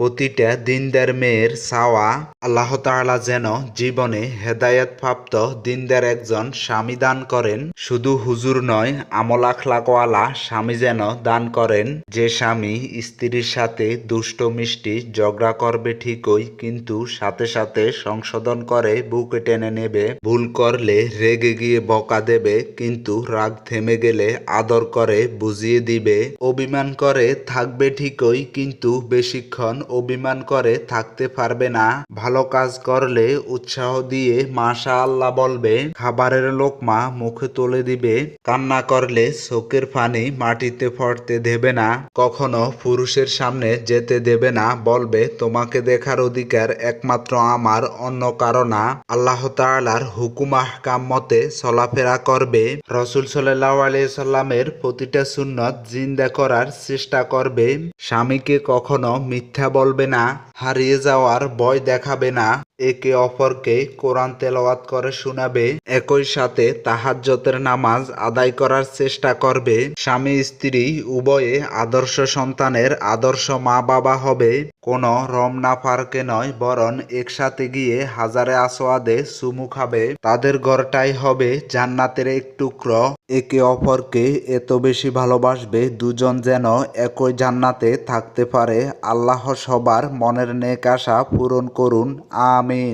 প্রতিটা দিনদার মেয়ের চাওয়া আল্লাহ তাআলা যেন জীবনে হেদায়েত প্রাপ্ত দিনদার একজন স্বামী দান করেন। শুধু হুজুর নয়, আমল আখলাকওয়ালা স্বামী যেন দান করেন। যে স্বামী স্ত্রীর সাথে দুষ্ট, মিষ্টি ঝগড়া করবে ঠিকই, কিন্তু সাথে সাথে সংশোধন করে বুকে টেনে নেবে। ভুল করলে রেগে গিয়ে বকা দেবে, কিন্তু রাগ থেমে গেলে আদর করে বুঝিয়ে দিবে। অভিমান করে থাকবে ঠিকই, কিন্তু বেশিক্ষণ অভিমান করে, থাকতে পারবে না। ভালো কাজ করলে উৎসাহ দিয়ে মাশা আল্লাহ বলবে। খাবারের লোকমা মুখে তুলে দিবে। কান্না করলে চোখের পানি মাটিতে পড়তে দেবে না। কখনো পুরুষের সামনে যেতে দেবে না। বলবে, তোমাকে দেখার অধিকার একমাত্র আমার, অন্য কারও না। আল্লাহ তাআলার হুকুম আহকাম মতে চলাফেরা করবে। রসুল সাল্লাহ সাল্লামের প্রতিটা সুন্নত জিন্দা করার চেষ্টা করবে। স্বামীকে কখনো মিথ্যা বলবে না হারিয়ে যাওয়ার ভয় দেখাবে না। একে অপরকে কোরআন তেলাওয়াত করে শোনাবে। একই সাথে তাহাজ্জতের নামাজ আদায় করার চেষ্টা করবে। স্বামী, স্ত্রী, উভয়ে আদর্শ সন্তানের আদর্শ মা বাবা হবে। কোনো রমনা পার্কে নয়, বরং একসাথে গিয়ে হাজারে আসোয়াদে চুমু খাবে। তাদের ঘরটাই হবে জান্নাতের এক টুকরো। একে অপরকে এত বেশি ভালোবাসবে দুজন যেন একই জান্নাতে থাকতে পারে। আল্লাহ সবার মনের নেক আশা পূরণ করুন আমিন।